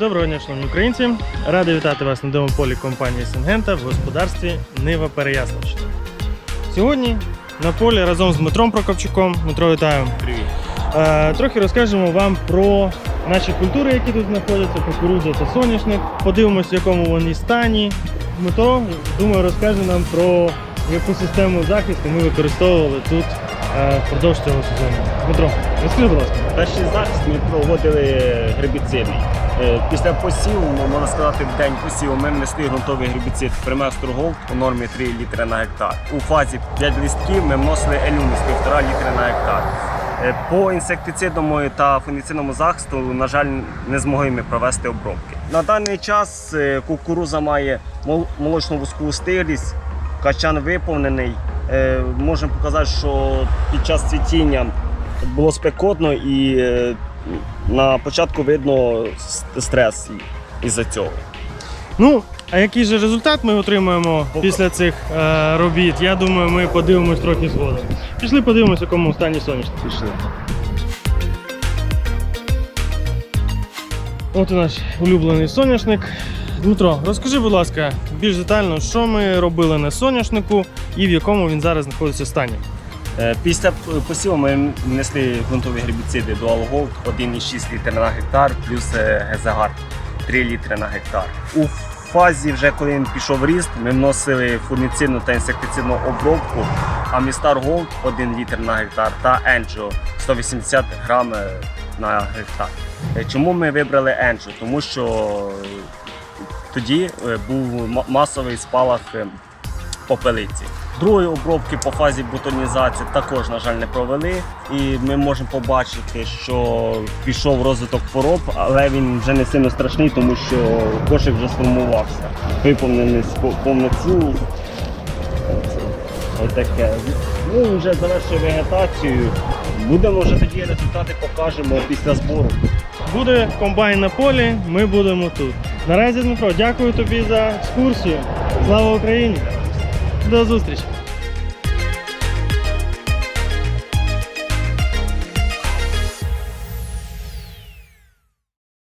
Доброго дня, шановні українці! Радий вітати вас на демополі компанії Сингента в господарстві Нива Переяславщина. Сьогодні на полі разом з Дмитром Прокопчуком. Дмитро, вітаю! Привіт. Е, трохи розкажемо вам про наші культури, які тут знаходяться, кукурудза та соняшник. Подивимося, в якому вони стані. Дмитро, думаю, розкаже нам про яку систему захисту ми використовували тут е, впродовж цього сезону. Дмитро, розкажи, будь ласка. Перший захист ми проводили гербіцидний. Е, Після посіву, можна сказати, в день посіву ми внесли ґрунтовий гербіцид Приместор Голд у нормі 3 літри на гектар. У фазі 5 листків ми вносили елюміс 1,5 літри на гектар. Е, По інсектицидному та фунгіцидному захисту, на жаль, не змогли ми провести обробки. На даний час е, кукуруза має мол- молочну вузьку стиглість, качан виповнений. Можемо показати, що під час цвітіння було спекотно і на початку видно стрес із-за цього. Ну, а який же результат ми отримаємо після цих е, робіт? Я думаю, ми подивимось трохи згодом. Пішли подивимось, в якому стані соняшник. Пішли. От і наш улюблений соняшник. Дмитро, розкажи, будь ласка, більш детально, що ми робили на соняшнику і в якому він зараз знаходиться стані. Е, Після посіву ми внесли ґрунтові гербіциди Dual Gold 1,6 літр на гектар плюс е, Гезагар 3 літри на гектар. У фазі, вже коли він пішов ріст, ми вносили фунгіцидну та інсектицидну обробку Amistar Gold 1 літр на гектар та Angio 180 грам е, на гектар. Чому ми вибрали Angio? Тому що тоді був масовий спалах попелиці. Другої обробки по фазі бутонізації також, на жаль, не провели. І ми можемо побачити, що пішов розвиток хвороб, але він вже не сильно страшний, тому що кошик вже сформувався. Виповненість по- повноцінність. Отаке. Ну, вже завершує вегетацію. Будемо вже тоді результати покажемо після збору. Буде комбайн на полі, ми будемо тут. Наразі, Дмитро, дякую тобі за екскурсію. Слава Україні! До зустрічі!